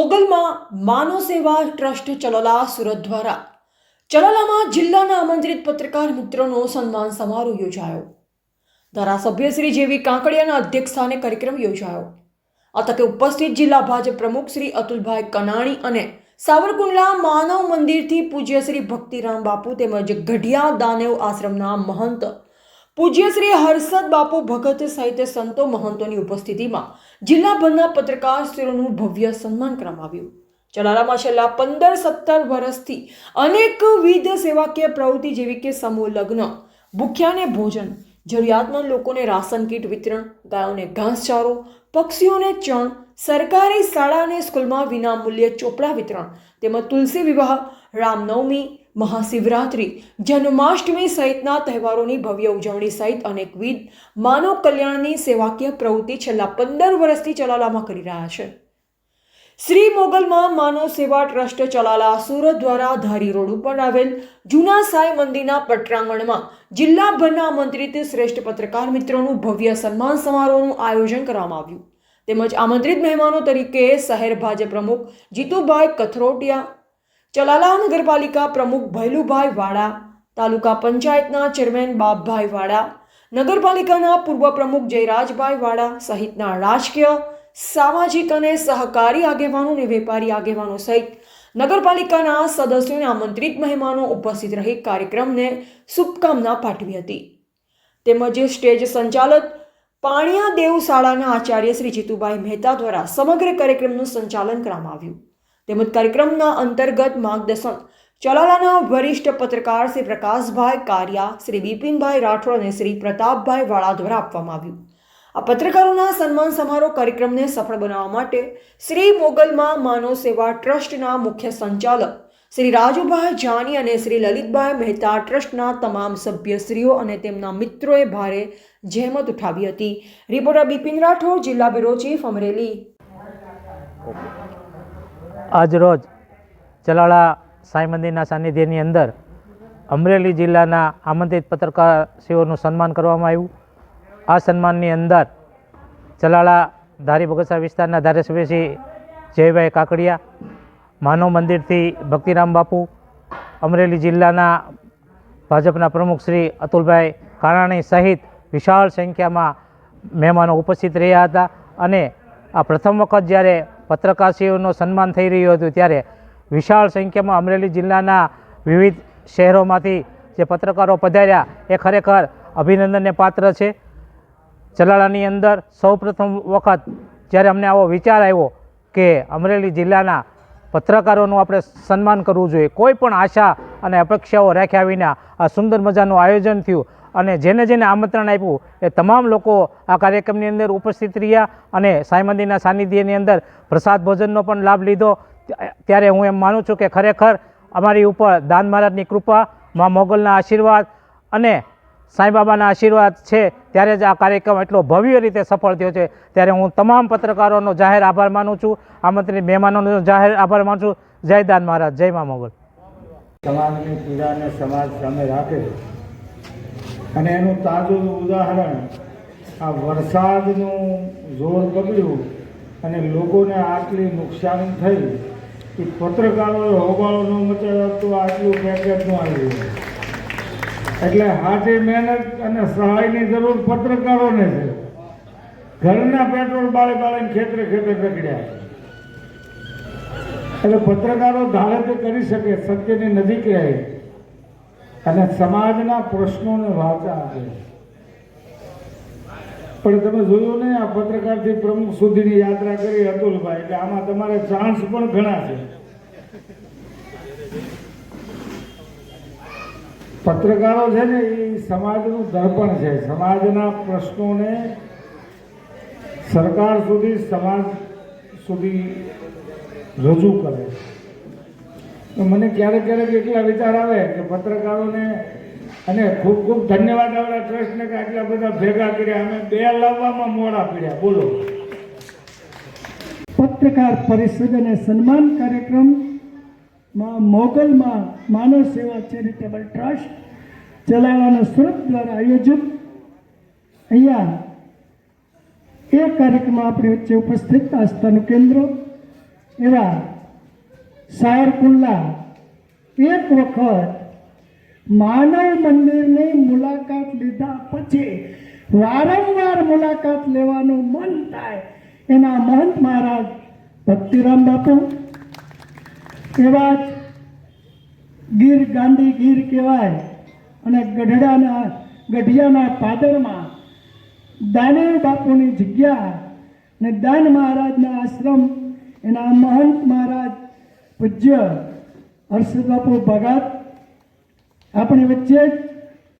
મોગલમાં માનવ સેવા ટ્રસ્ટ ચલોલા સુરત દ્વારા. ચલોલામાં જિલ્લાના આમંત્રિત પત્રકાર મિત્રોનો સન્માન સમારોહ યોજાયો. ધારાસભ્ય શ્રી જેવી કાંકડિયાના અધ્યક્ષસ્થાને કાર્યક્રમ યોજાયો. આ તકે ઉપસ્થિત જિલ્લા ભાજપ પ્રમુખ શ્રી અતુલભાઈ કનાણી અને સાવરકુંડલા માનવ મંદિરથી પૂજ્ય શ્રી ભક્તિરામ બાપુ તેમજ ગઢિયા દાનેવ આશ્રમના મહંત પૂજ્ય શ્રી હર્ષદ બાપુ ભગત સહિત સંતો મહંતોની ઉપસ્થિતિમાં જિલ્લાભરના પત્રકારશ્રીઓનું ભવ્ય સન્માન કરવામાં આવ્યું ચલારામાં છેલ્લા પંદર સત્તર વર્ષથી અનેકવિધ સેવાકીય પ્રવૃત્તિ જેવી કે સમૂહ લગ્ન, ભૂખ્યાને ભોજન, જરૂરિયાતમંદ લોકોને રાશન કીટ વિતરણ, ગાયોને ઘાસચારો, પક્ષીઓને ચણ, સરકારી શાળા અને સ્કૂલમાં વિનામૂલ્યે ચોપડા વિતરણ તેમજ તુલસી વિવાહ, રામનવમી મહાશિવરાત્રિ, જન્માષ્ટમી સહિતના તહેવારોની ભવ્ય ઉજવણી સહિત અનેકવિધ માનવ કલ્યાણની સેવાકીય પ્રવૃત્તિ છેલ્લા પંદર વર્ષથી ચલાલામાં કરી રહ્યા છે. શ્રી મોગલમાં માનવ સેવા ટ્રસ્ટ ચલાલા સુરત દ્વારા ધારી રોડ ઉપર આવેલ જૂના સાંઈ મંદિરના પટ્રાંગણમાં જિલ્લાભરના આમંત્રિત શ્રેષ્ઠ પત્રકાર મિત્રોનું ભવ્ય સન્માન સમારોહનું આયોજન કરવામાં આવ્યું. તેમજ આમંત્રિત મહેમાનો તરીકે શહેર ભાજપ પ્રમુખ જીતુભાઈ કથરોટિયા ચલાલા નગરપાલિકા પ્રમુખ ભૈલુભાઈ વાડા, તાલુકા પંચાયતના ચેરમેન બાપભાઈ વાડા, નગરપાલિકાના પૂર્વ પ્રમુખ જયરાજભાઈ વાડા સહિતના રાજકીય, સામાજિક અને સહકારી આગેવાનો અને વેપારી આગેવાનો સહિત નગરપાલિકાના સદસ્યોને આમંત્રિત મહેમાનો ઉપસ્થિત રહી કાર્યક્રમને શુભકામના પાઠવી હતી. તેમજ સ્ટેજ સંચાલક પાણિયા દેવ શાળાના આચાર્ય શ્રી જીતુભાઈ મહેતા દ્વારા સમગ્ર કાર્યક્રમનું સંચાલન કરવામાં આવ્યું. તેમજ કાર્યક્રમના અંતર્ગત માર્ગદર્શન. ચલાલાના વરિષ્ઠ પત્રકાર શ્રી પ્રકાશભાઈ કારિયા, શ્રી બિપિનભાઈ રાઠોડ અને શ્રી પ્રતાપભાઈ વાળા દ્વારા આપવામાં આવ્યું. આ પત્રકારોના સન્માન સમારોહ કાર્યક્રમને સફળ બનાવવા માટે શ્રી મોગલમાં માનવ સેવા ટ્રસ્ટના મુખ્ય સંચાલક શ્રી રાજુભાઈ જાની અને શ્રી લલિતભાઈ મહેતા ટ્રસ્ટના તમામ સભ્યશ્રીઓ અને તેમના મિત્રોએ ભારે જહેમત ઉઠાવી હતી. રિપોર્ટર બિપિન રાઠોડ, જિલ્લા બ્યુરો ચીફ અમરેલી. આજરોજ ચલાળા સાંઈ મંદિરના સાનિધ્યની અંદર અમરેલી જિલ્લાના આમંત્રિત પત્રકારશ્રીઓનું સન્માન કરવામાં આવ્યું. આ સન્માનની અંદર ચલાળા ધારી બગસા વિસ્તારના ધારાસભ્ય શ્રી જયભાઈ કાકડિયા, માનવ મંદિરથી ભક્તિરામ બાપુ, અમરેલી જિલ્લાના ભાજપના પ્રમુખ શ્રી અતુલભાઈ કારાણી સહિત વિશાળ સંખ્યામાં મહેમાનો ઉપસ્થિત રહ્યા હતા અને આ પ્રથમ વખત જ્યારે પત્રકારશ્રીઓનું સન્માન થઈ રહ્યું હતું ત્યારે વિશાળ સંખ્યામાં અમરેલી જિલ્લાના વિવિધ શહેરોમાંથી જે પત્રકારો પધાર્યા, એ ખરેખર અભિનંદનને પાત્ર છે. ચલાળાની અંદર સૌપ્રથમ વખત જ્યારે અમને આવો વિચાર આવ્યો કે અમરેલી જિલ્લાના પત્રકારોનું આપણે સન્માન કરવું જોઈએ, કોઈ પણ આશા અને અપેક્ષાઓ રાખ્યા વિના આ સુંદર મજાનું આયોજન થયું. અને જેને જેને આમંત્રણ આપ્યું, એ તમામ લોકો આ કાર્યક્રમની અંદર ઉપસ્થિત રહ્યા અને સાંઈ મંદિરના સાનિધ્યની અંદર પ્રસાદ ભોજનનો પણ લાભ લીધો. ત્યારે હું એમ માનું છું કે ખરેખર અમારી ઉપર દાન મહારાજની કૃપા, મા મોગલના આશીર્વાદ અને સાંઈબાબાના આશીર્વાદ છે. ત્યારે જ આ કાર્યક્રમ એટલો ભવ્ય રીતે સફળ થયો છે. ત્યારે હું તમામ પત્રકારોનો જાહેર આભાર માનું છું. આમંત્રિત મહેમાનોનો જાહેર આભાર માનું છું. જય દાન મહારાજ. જય મા મોગલ. સમાજની પીડાને સમાજ સામે રાખે અને એનું તાજું ઉદાહરણ, આ વરસાદનું જોર બગડ્યું અને લોકોને આટલી નુકસાન થઈ એ પત્રકારોએ હોબાળો ન મચાવ્યો તો આટલું પેકેટનું આવ્યું. એટલે હાથે મહેનત અને સહાયની જરૂર પત્રકારોને છે. ઘરના પેટ્રોલ બાળે બાળીને ખેતરે ખેતરે રખડ્યા. એટલે પત્રકારો ધારે કરી શકે, સત્યની નજીક રહે. અને સમાજના પ્રશ્નોને વાચા આપે પણ તમે જોયું ને, આ પત્રકારથી પ્રમુખ સુધીની યાત્રા કરી અતુલભાઈ એટલે આમાં તમારે ચાન્સ પણ ઘણા છે. પત્રકારો છે ને, એ સમાજનું દર્પણ છે. સમાજના પ્રશ્નોને સરકાર સુધી, સમાજ સુધી રજૂ કરે. તો મને ક્યારેક ક્યારેક એટલા વિચાર આવે કે પત્રકારોને અને ખૂબ ખૂબ ધન્યવાદ આપણા ટ્રસ્ટને કે આટલા બધા ભેગા કર્યા. અમે બે લાવવામાં મોડા પડ્યા. બોલો. પત્રકાર પરિષદ અને સન્માન કાર્યક્રમમાં મોગલમાં માનવ સેવા ચેરિટેબલ ટ્રસ્ટ ચલાવવાના સુરત દ્વારા આયોજિત અહીંયા એ કાર્યક્રમમાં આપણી વચ્ચે ઉપસ્થિત આસ્થાનું કેન્દ્ર એવા સાયરકુલ્લા એક વખત માનવ મંદિરની મુલાકાત લીધા પછી વારંવાર મુલાકાત લેવાનું મન થાય એના મહંત મહારાજ ભક્તિરામ બાપુ. એવા જ ગીર ગાંધી ગીર કહેવાય અને ગઢડાના ગઢિયાના પાદરમાં દાનેવ બાપુની જગ્યા ને દાન મહારાજના આશ્રમ એના મહંત મહારાજ પૂજ્ય હર્ષદ બાપુ ભગત આપણી વચ્ચે જ